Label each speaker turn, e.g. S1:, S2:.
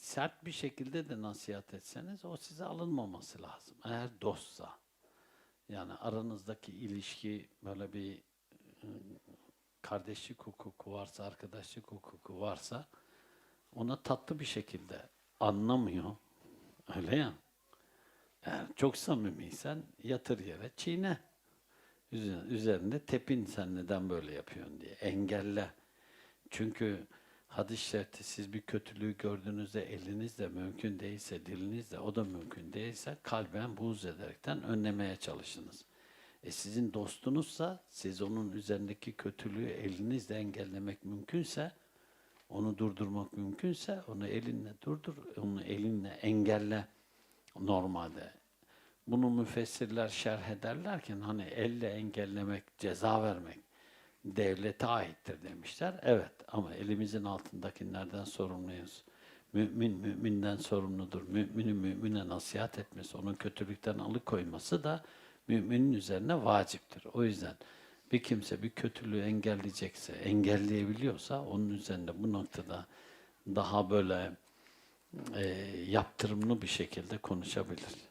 S1: sert bir şekilde de nasihat etseniz o size alınmaması lazım. Eğer dostsa. Yani aranızdaki ilişki böyle bir e, kardeşlik hukuku varsa, arkadaşlık hukuku varsa ona tatlı bir şekilde anlamıyor. Öyle ya. Eğer çok samimiysen yatır yere çiğne. Üzer- Üzerinde tepin sen neden böyle yapıyorsun diye. Engelle. Çünkü hadis şerti siz bir kötülüğü gördüğünüzde elinizle mümkün değilse dilinizle o da mümkün değilse kalben buğz ederekten önlemeye çalışınız. E sizin dostunuzsa siz onun üzerindeki kötülüğü elinizle engellemek mümkünse onu durdurmak mümkünse onu elinle durdur, onu elinle engelle normalde. Bunu müfessirler şerh ederlerken hani elle engellemek, ceza vermek devlete aittir demişler. Evet ama elimizin altındakilerden sorumluyuz. Mümin müminden sorumludur. Müminin mümine nasihat etmesi, onun kötülükten alıkoyması da müminin üzerine vaciptir. O yüzden bir kimse bir kötülüğü engelleyecekse, engelleyebiliyorsa onun üzerinde bu noktada daha böyle e, yaptırımlı bir şekilde konuşabilir.